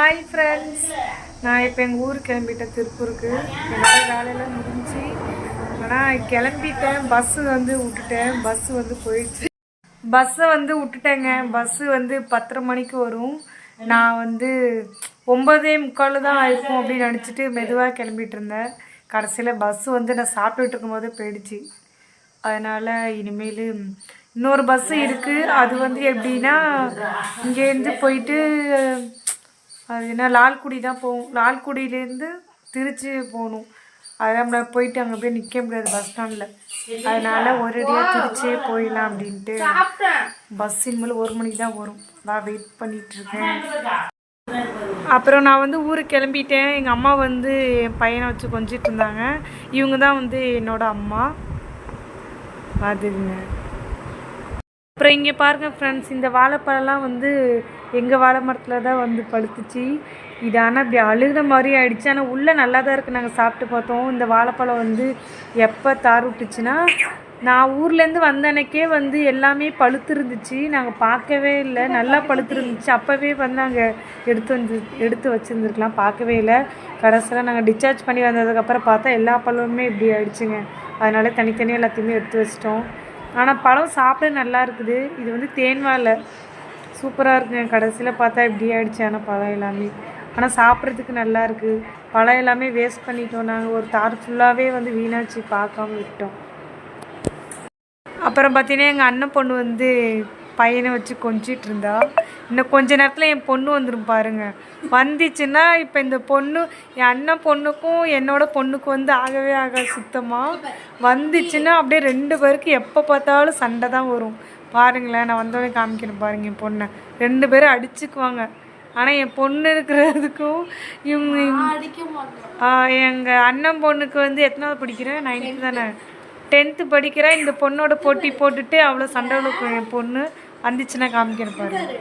Hi friends நான் இப்போ எங்கள் ஊர் கிளம்பிட்டேன் திருப்பூருக்கு. என்னோட வேலையெல்லாம் முடிஞ்சு ஆனால் கிளம்பிட்டேன். பஸ்ஸு வந்து விட்டுட்டேன். பஸ்ஸு வந்து போயிடுச்சு. பஸ்ஸை வந்து விட்டுட்டேங்க. பஸ்ஸு வந்து பத்தரை மணிக்கு வரும். நான் வந்து ஒம்பதே முக்கால் தான் இருக்கும் அப்படின்னு நினச்சிட்டு மெதுவாக கிளம்பிட்டு இருந்தேன். கடைசியில் பஸ்ஸு வந்து நான் சாப்பிட்டுட்டு இருக்கும்போது போயிடுச்சு. அதனால் இனிமேல் இன்னொரு பஸ்ஸு இருக்குது அது வந்து எப்படின்னா இங்கேருந்து போயிட்டு அது என்ன லால்குடி தான் போகும் லால்குடியிலேருந்து திருச்சி போகணும். அது நம்ம போயிட்டு அங்கே போய் நிற்க முடியாது பஸ் ஸ்டாண்டில் அதனால ஒரேடியாக திருச்சியே போயிடலாம் அப்படின்ட்டு பஸ் இனிமேல் ஒரு மணிக்கு தான் வரும். நான் வெயிட் பண்ணிகிட்ருக்கேன் இருக்கேன். அப்புறம் நான் வந்து ஊருக்கு கிளம்பிட்டேன். எங்கள் அம்மா வந்து என் பையனை வச்சு கொஞ்சிட்டு இருந்தாங்க. இவங்க தான் வந்து என்னோடய அம்மா. அதுங்க அப்புறம் இங்கே பாருங்கள் ஃப்ரெண்ட்ஸ் இந்த வாழைப்பழம்லாம் வந்து எங்கள் வாழை மரத்தில் தான் வந்து பழுத்துச்சு. இது ஆனால் இப்படி அழுகிற மாதிரி ஆயிடுச்சு. ஆனால் உள்ளே நல்லா தான் இருக்குது நாங்கள் சாப்பிட்டு பார்த்தோம். இந்த வாழைப்பழம் வந்து எப்போ தார் விட்டுச்சுன்னா நான் ஊர்லேருந்து வந்த அன்னைக்கே வந்து எல்லாமே பழுத்து இருந்துச்சு நாங்கள் பார்க்கவே இல்லை. நல்லா பழுத்து இருந்துச்சு அப்போவே வந்து நாங்கள் எடுத்து வந்து எடுத்து வச்சுருந்துருக்கலாம். பார்க்கவே இல்லை. கடைசியில் நாங்கள் டிஸ்சார்ஜ் பண்ணி வந்ததுக்கப்புறம் பார்த்தா எல்லா பழமுமே இப்படி ஆயிடுச்சுங்க. அதனால தனித்தனியாக எல்லாத்தையுமே எடுத்து வச்சிட்டோம். ஆனால் பழம் சாப்பிட நல்லா இருக்குது. இது வந்து தேன் வாழை. சூப்பராக இருக்குங்க கடைசியில் பார்த்தா இப்படி ஆகிடுச்சு ஆனால் பழம் எல்லாமே. ஆனால் சாப்பிட்றதுக்கு நல்லா இருக்குது பழம் எல்லாமே வேஸ்ட் பண்ணிட்டோம். நாங்கள் ஒரு தார் ஃபுல்லாகவே வந்து வீணாச்சு. பார்க்காம விட்டோம். அப்புறம் பார்த்தீங்கன்னா எங்கள் அண்ணன் பொண்ணு வந்து பையனை வச்சு கொஞ்சிட்டு இருந்தா. இன்னும் கொஞ்ச நேரத்தில் என் பொண்ணு வந்துடும் பாருங்க. வந்துச்சுன்னா இப்போ இந்த பொண்ணு என் அண்ணன் பொண்ணுக்கும் என்னோட பொண்ணுக்கும் வந்து ஆகவே ஆகாது சுத்தமாக வந்துச்சுன்னா அப்படியே ரெண்டு பேருக்கு எப்போ பார்த்தாலும் சண்டை தான் வரும். பாருங்களேன் நான் வந்தோடனே காமிக்கிறேன் பாருங்க என் பொண்ணை. ரெண்டு பேரும் அடிச்சுக்குவாங்க. ஆனால் என் பொண்ணு இருக்கிறதுக்கும் இவங்க எங்கள் அண்ணன் பொண்ணுக்கு வந்து எத்தனாவது படிக்கிறேன் நைன்த்து தானே? டென்த்து படிக்கிறேன் இந்த பொண்ணோட போட்டி போட்டுட்டு அவ்வளோ சண்டை என் பொண்ணு. வந்துச்சுன்னா காமிக்கிறேன் பாருங்க.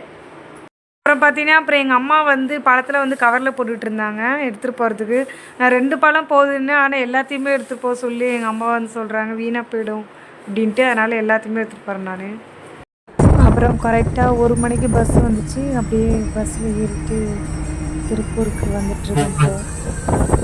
அப்புறம் பார்த்தீங்கன்னா அப்புறம் எங்கள் அம்மா வந்து பழத்தில் வந்து கவரில் போட்டுட்டு இருந்தாங்க. எடுத்துகிட்டு போகிறதுக்கு நான் ரெண்டு பழம் போகுதுன்னு ஆனால் எல்லாத்தையுமே எடுத்துகிட்டு போக சொல்லி எங்கள் அம்மா வந்து சொல்கிறாங்க வீணாக போயிடும் அப்படின்ட்டு. அதனால் எல்லாத்தையுமே எடுத்துகிட்டு போகிறேன் நான். அப்புறம் கரெக்டாக ஒரு மணிக்கு பஸ் வந்துச்சு. அப்படியே பஸ்ஸில் ஏறிட்டு திருப்பூருக்கு வந்துட்டுருக்கேன் இப்போ.